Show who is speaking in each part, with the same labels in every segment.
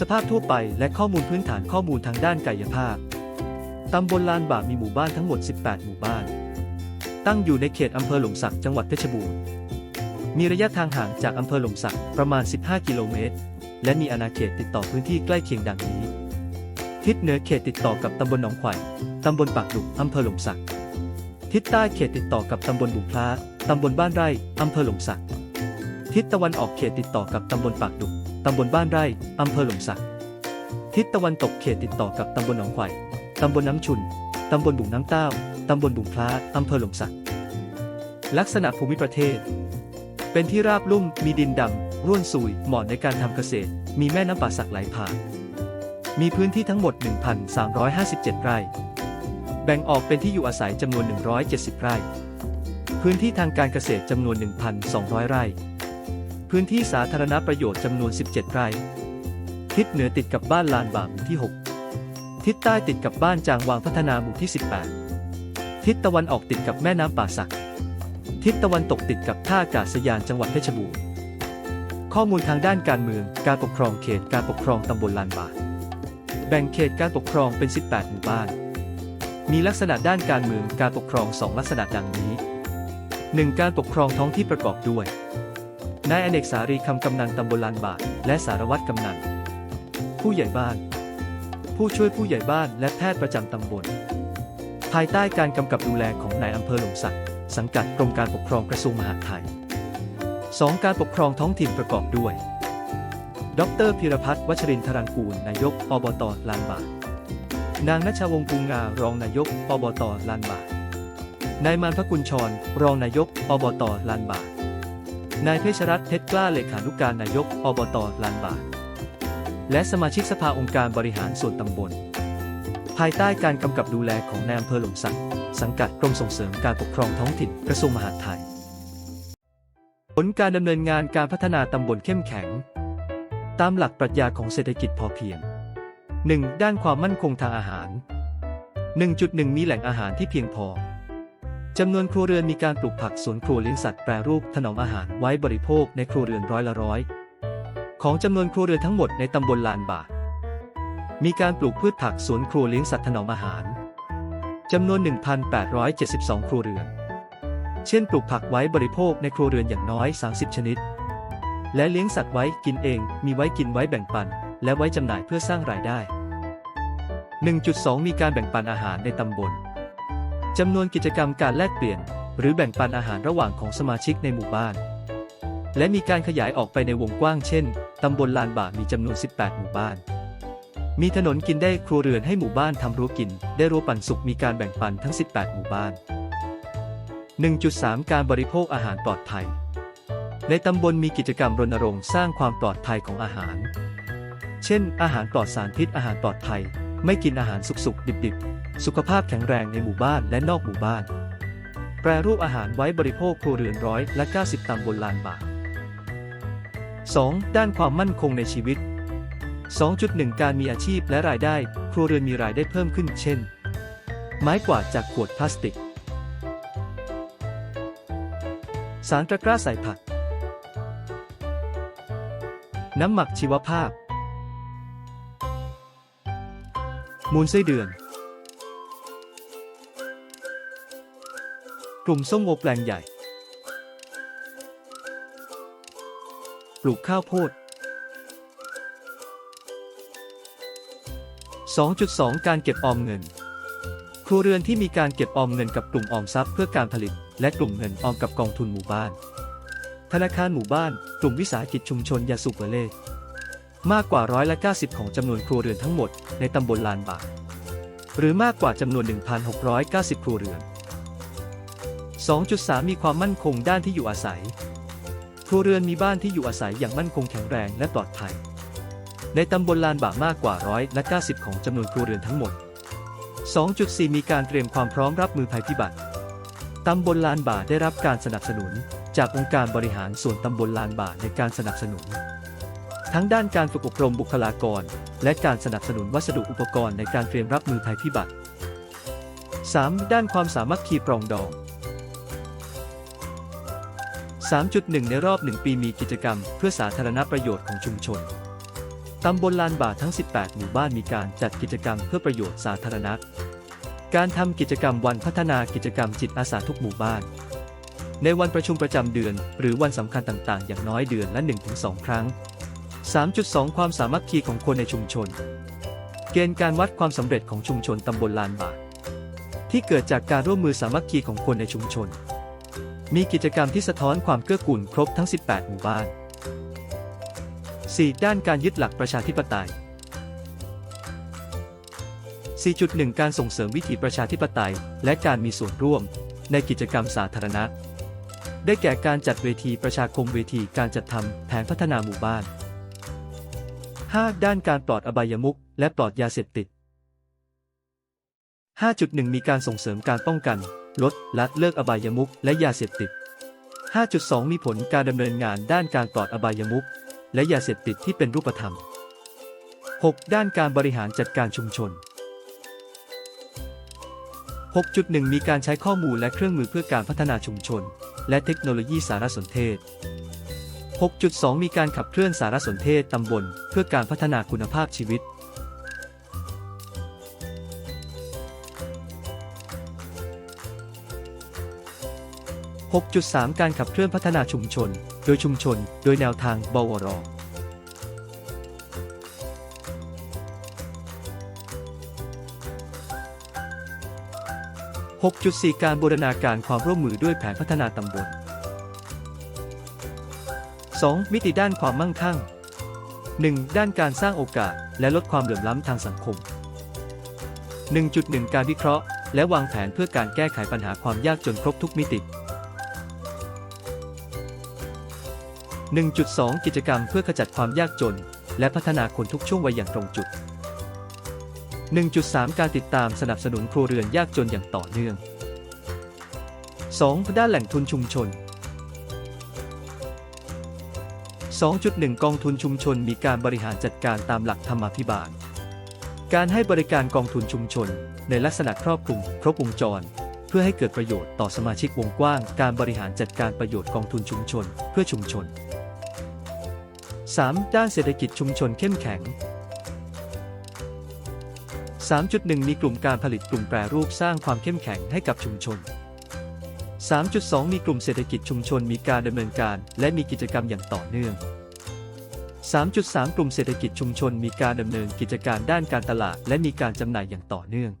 Speaker 1: สภาพทั่วไปและข้อมูลพื้นฐานข้อมูลทางด้านกายภาพ ตำบลลานบ่ามีหมู่บ้านทั้งหมด 18 หมู่บ้าน ตั้งอยู่ในเขตอำเภอหลมสักจังหวัดเพชรบูรณ์ มีระยะทางห่างจากอำเภอหลมสักประมาณ 15 กิโลเมตร และมีอาณาเขตติดต่อพื้นที่ใกล้เคียงดังนี้ ทิศเหนือเขตติดต่อกับตำบลหนองไผ่ตำบลปากดุกอำเภอหลมสัก ทิศใต้เขตติดต่อกับตำบลบุงพล้าตำบลบ้านไร่อำเภอหลมสัก ทิศตะวันออกเขตติดต่อกับตำบลปากดุก ตำบลบ้านไร่ อำเภอหลมสัก ทิศตะวันตกเขตติดต่อกับตำบลหนองไผ่ตำบลน้ำชุน ตำบลบุงน้ำเต้า ตำบลบุงพล้าอำเภอหลมสัก ลักษณะภูมิประเทศ เป็นที่ราบลุ่ม มีดินดำ ร่วนซุย เหมาะในการทำเกษตร มีแม่น้ำป่าสักไหลผ่าน มีพื้นที่ทั้งหมด 1,357 ไร่ แบ่งออกเป็นที่อยู่อาศัยจำนวน 170 ไร่ พื้นที่ทางการเกษตรจำนวน 1,200 ไร่ พื้นที่สาธารณประโยชน์จำนวน 17 ไร่ ทิศเหนือติดกับบ้านลานบาหมู่ที่ 6 ทิศใต้ติดกับบ้านจางวางพัฒนาหมู่ที่ 18 ทิศตะวันออกติดกับแม่น้ำป่าสัก ทิศตะวันตกติดกับท่าอากาศยานจังหวัดเพชรบูรณ์ ข้อมูลทางด้านการเมือง การปกครองเขต การปกครองตำบลลานบาแบ่งเขตการปกครองเป็น 18 หมู่บ้าน มีลักษณะด้านการเมือง การปกครอง 2 ลักษณะดังนี้ 1. การปกครองท้องที่ประกอบด้วย นายอเนกสารีคำกำนันตำบลลานบากและสารวัตรกำนัน ผู้ใหญ่บ้าน ผู้ช่วยผู้ใหญ่บ้านและแพทย์ประจำตำบล ภายใต้การกำกับดูแลของนายอำเภอหลมสักสังกัดกรมการปกครองกระทรวงมหาดไทย 2. การปกครองท้องถิ่นประกอบด้วย ดรพิรพัฒน์วัชรินทรังกูล นายก อบตลานบากนางนัชวงศ์กุงงารองนายก อบตลานบากนายมานพกุลชร รองนายก อบตลานบาก นายเพชรรัตน์เพชรกล้าเลขานุการนายกอบตลานบากและสมาชิกสภาองค์การบริหารส่วนตำบล ภายใต้การกำกับดูแลของนายอำเภอหลมสักสังกัดกรมส่งเสริมการปกครองท้องถิ่นกระทรวงมหาดไทย ผลการดำเนินงานการพัฒนาตำบลเข้มแข็ง ตามหลักปรัชญาของเศรษฐกิจพอเพียง 1. ด้านความมั่นคงทางอาหาร 1.1 มีแหล่งอาหารที่เพียงพอ จำนวนครัวเรือนมีการปลูกผักสวนครัวเลี้ยงสัตว์แปรรูปถนอมอาหารไว้บริโภคในครัวเรือนร้อยละร้อย ของจำนวนครัวเรือนทั้งหมดในตำบลลานบากมีการปลูกพืชผักสวนครัวเลี้ยงสัตว์ถนอมอาหารจำนวน 1,872 ครัวเรือน เช่นปลูกผักไว้บริโภคในครัวเรือนอย่างน้อย 30 ชนิด และเลี้ยงสัตว์ไว้กินเอง มีไว้กินไว้แบ่งปัน และไว้จำหน่ายเพื่อสร้างรายได้ 1.2 มีการแบ่งปันอาหารในตำบล จำนวนกิจกรรมการแลกเปลี่ยน หรือแบ่งปันอาหารระหว่างของสมาชิกในหมู่บ้าน และมีการขยายออกไปในวงกว้างเช่น ตำบลลานบ่ามีจำนวน 18 หมู่บ้าน มีถนนกินได้ครัวเรือนให้หมู่บ้านทำรั้วกิน ได้รั้วปันสุขมีการแบ่งปันทั้ง 18 หมู่บ้าน 1.3 การบริโภคอาหารปลอดภัย ในตำบลมีกิจกรรมรณรงค์สร้างความปลอดภัยของอาหาร เช่น อาหารปลอดสารพิษอาหารปลอดภัย ไม่กินอาหารสุกๆ ดิบๆ สุขภาพแข็งแรงในหมู่บ้านและนอกหมู่บ้าน แปรรูปอาหารไว้บริโภคครัวเรือนร้อยและ90ตำบลลานบาก 2. ด้านความมั่นคงในชีวิต 2.1 การมีอาชีพและรายได้ ครัวเรือนมีรายได้เพิ่มขึ้น เช่น ไม้กวาดจากขวดพลาสติก สารตะกร้าใส่ผัก น้ำหมักชีวภาพ มูลไส้เดือน กลุ่มส้มโอแปลงใหญ่ ปลูกข้าวโพด 2.2 การเก็บออมเงิน ครัวเรือนที่มีการเก็บออมเงินกับกลุ่มออมทรัพย์เพื่อการผลิต และกลุ่มเงินออมกับกองทุนหมู่บ้าน ธนาคารหมู่บ้าน กลุ่มวิสาหกิจชุมชนยาสูบเบเล่มากกว่าร้อยละ90 ของจำนวนครัวเรือนทั้งหมด ในตำบลลานบากหรือมากกว่าจำนวน 1,690 ครัวเรือน 2.3 มีความมั่นคงด้านที่อยู่อาศัย ครัวเรือนมีบ้านที่อยู่อาศัยอย่างมั่นคงแข็งแรงและปลอดภัย ในตำบลลานบากมากกว่าร้อยละ90 ของจำนวนครัวเรือนทั้งหมด 2.4 มีการเตรียมความพร้อมรับมือภัยพิบัติ ตำบลลานบ่าได้รับการสนับสนุน จากองค์การบริหารส่วนตำบลลานบ่าในการสนับสนุน ทั้งด้านการฝึกอบรมบุคลากร และการสนับสนุนวัสดุอุปกรณ์ในการเตรียมรับมือภัยพิบัติ 3. ด้านความสามัคคีปรองดอง 3.1 ในรอบ 1 ปีมีกิจกรรม เพื่อสาธารณประโยชน์ของชุมชน ตำบลลานบาททั้ง 18 หมู่บ้านมีการจัดกิจกรรมเพื่อประโยชน์สาธารณะ การทำกิจกรรมวันพัฒนากิจกรรมจิตอาสาทุกหมู่บ้าน ในวันประชุมประจำเดือน หรือวันสำคัญต่างๆ อย่างน้อยเดือนละ 1-2 ครั้ง 3.2 ความสามัคคีของคนในชุมชน เกณฑ์การวัดความสำเร็จของชุมชนตำบลลานบาทที่เกิดจากการร่วมมือสามัคคีของคนในชุมชน มีกิจกรรมที่สะท้อนความเกื้อกูลครบทั้ง 18 หมู่บ้าน 4. ด้านการยึดหลักประชาธิปไตย 4.1 การส่งเสริมวิถีประชาธิปไตย และการมีส่วนร่วม ในกิจกรรมสาธารณะ ได้แก่การจัดเวทีประชาคมเวทีการจัดทำแผนพัฒนาหมู่บ้าน 5. ด้านการปลอดอบายมุขและปลอดยาเสพติด 5.1 มีการส่งเสริมการป้องกัน ลดละเลิกอบายมุขและยาเสพติด 5.2 มีผลการดำเนินงานด้านการปลอดอบายมุขและยาเสพติดที่เป็นรูปธรรม 6. ด้านการบริหารจัดการชุมชน 6.1 มีการใช้ข้อมูลและเครื่องมือเพื่อการพัฒนาชุมชน และเทคโนโลยีสารสนเทศ 6.2 มีการขับเคลื่อนสารสนเทศตำบล เพื่อการพัฒนาคุณภาพชีวิต 6.3 การขับเคลื่อนพัฒนาชุมชน โดยชุมชน โดยแนวทางบวร6.4 การบูรณาการความร่วมมือด้วยแผนพัฒนาตำบล 2. มิติด้านความมั่งคั่ง 1. ด้านการสร้างโอกาส และลดความเหลื่อมล้ำทางสังคม 1.1 การวิเคราะห์ และวางแผนเพื่อการแก้ไขปัญหาความยากจนครบทุกมิติ 1.2 กิจกรรมเพื่อขจัดความยากจน และพัฒนาคนทุกช่วงวัยอย่างตรงจุด 1.3 การติดตามสนับสนุนครัวเรือนยากจนอย่างต่อเนื่อง 2. ด้านแหล่งทุนชุมชน 2.1 กองทุนชุมชนมีการบริหารจัดการตามหลักธรรมาภิบาล การให้บริการกองทุนชุมชน ในลักษณะครอบคลุมครบวงจร เพื่อให้เกิดประโยชน์ต่อสมาชิกวงกว้าง การบริหารจัดการประโยชน์กองทุนชุมชน เพื่อชุมชน 3. ด้านเศรษฐกิจชุมชนเข้มแข็ง 3.1 มีกลุ่มการผลิตกลุ่มแปรรูปสร้างความเข้มแข็งให้กับชุมชน 3.2 มีกลุ่มเศรษฐกิจชุมชนมีการดำเนินการ และมีกิจกรรมอย่างต่อเนื่อง 3.3 กลุ่มเศรษฐกิจชุมชนมีการดำเนินกิจการด้านการตลาด และมีการจำหน่ายอย่างต่อเนื่อง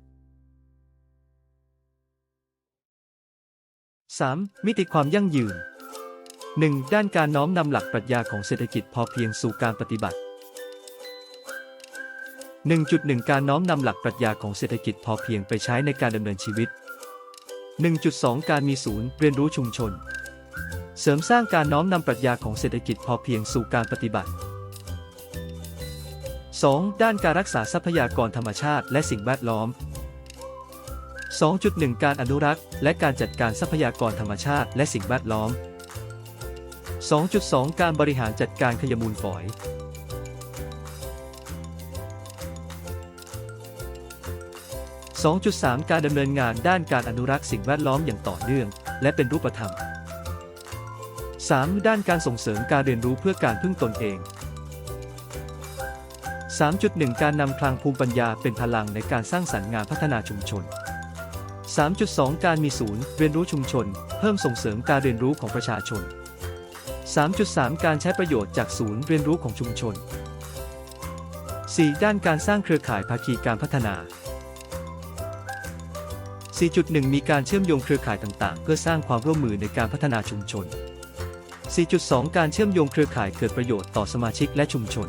Speaker 1: 3. มิติความยั่งยืน 1. ด้านการน้อมนำหลักปรัชญาของเศรษฐกิจพอเพียงสู่การปฏิบัติ 1.1 การน้อมนำหลักปรัชญาของเศรษฐกิจพอเพียงไปใช้ในการดำเนินชีวิต 1.2 การมีศูนย์เรียนรู้ชุมชน เสริมสร้างการน้อมนำปรัชญาของเศรษฐกิจพอเพียงสู่การปฏิบัติ 2. ด้านการรักษาทรัพยากรธรรมชาติและสิ่งแวดล้อม 2.1 การอนุรักษ์ และการจัดการทรัพยากรธรรมชาติและสิ่งแวดล้อม 2.2 การบริหารจัดการขยมูลฝอย 2.3 การดำเนินงานด้านการอนุรักษ์สิ่งแวดล้อมอย่างต่อเนื่อง และเป็นรูปธรรม 3. ด้านการส่งเสริมการเรียนรู้เพื่อการพึ่งตนเอง 3.1 การนำพลังภูมิปัญญาเป็นพลังในการสร้างสรรค์งานพัฒนาชุมชน 3.2 การมีศูนย์เรียนรู้ชุมชน เพิ่มส่งเสริมการเรียนรู้ของประชาชน 3.3 การใช้ประโยชน์จากศูนย์เรียนรู้ของชุมชน 4. ด้านการสร้างเครือข่ายภาคีการพัฒนา 4.1 มีการเชื่อมโยงเครือข่ายต่างๆ เพื่อสร้างความร่วมมือในการพัฒนาชุมชน 4.2 การเชื่อมโยงเครือข่ายเกิดประโยชน์ต่อสมาชิกและชุมชน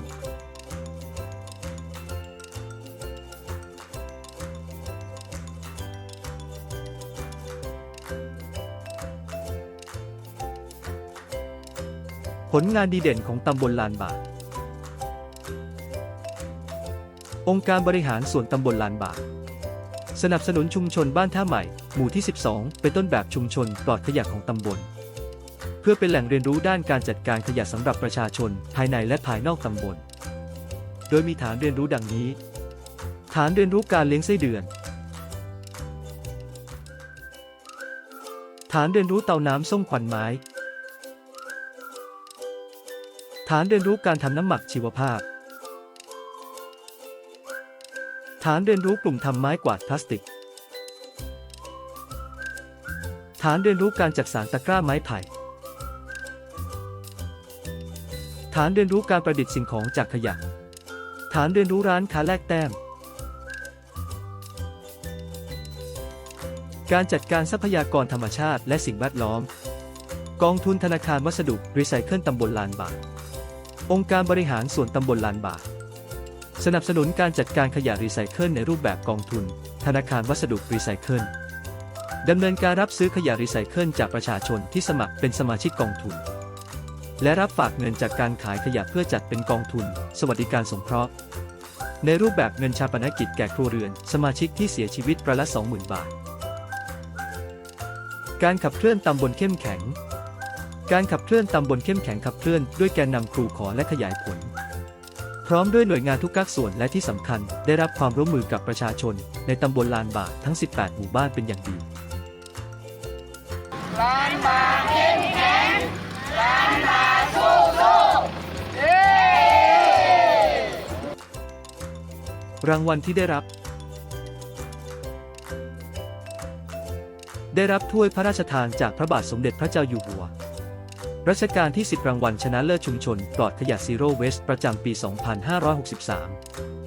Speaker 1: ผลงานดีเด่นของตำบลลานบากองค์การบริหารส่วนตำบลลานบาก สนับสนุนชุมชนบ้านท่าใหม่ หมู่ที่ 12 เป็นต้นแบบชุมชนปลอดขยะของตำบล เพื่อเป็นแหล่งเรียนรู้ด้านการจัดการขยะสำหรับประชาชน ภายในและภายนอกตำบล โดยมีฐานเรียนรู้ดังนี้ ฐานเรียนรู้การเลี้ยงไส้เดือน ฐานเรียนรู้เตาน้ำส้มควันไม้ ฐานเรียนรู้การทำน้ำหมักชีวภาพ ฐานเรียนรู้กลุ่มทำไม้กวาดพลาสติก ฐานเรียนรู้การจักสานตะกร้าไม้ไผ่ ฐานเรียนรู้การประดิษฐ์สิ่งของจากขยะ ฐานเรียนรู้ร้านค้าแลกแต้ม การจัดการทรัพยากรธรรมชาติและสิ่งแวดล้อม กองทุนธนาคารวัสดุรีไซเคิลตำบลลานบาองค์การบริหารส่วนตำบลลานบา สนับสนุนการจัดการขยะรีไซเคิลในรูปแบบกองทุน ธนาคารวัสดุรีไซเคิลดำเนินการรับซื้อขยะรีไซเคิลจากประชาชนที่สมัครเป็นสมาชิกกองทุน และรับฝากเงินจากการขายขยะเพื่อจัดเป็นกองทุน สวัสดิการสงเคราะห์ ในรูปแบบเงินชาปนกิจแก่ครัวเรือน สมาชิกที่เสียชีวิตประละ 20,000 บาท การขับเคลื่อนตำบลเข้มแข็ง การขับเคลื่อนตำบลเข้มแข็งขับเคลื่อนด้วยแกนนำครูขอและขยายผล ร้อมด้วยหน่วยงานทุกภาคส่วนและที่สำคัญได้รับความร่วมมือกับประชาชน ในตำบลลานบากทั้ง 18 หมู่บ้านเป็นอย่างดีรางวัลที่ได้รับ ได้รับถ้วยพระราชทานจากพระบาทสมเด็จพระเจ้าอยู่หัว รัชกาลที่ 10 รางวัลชนะเลิศชุมชน ปลอดขยะซีโร่เวสต์ประจำปี 2563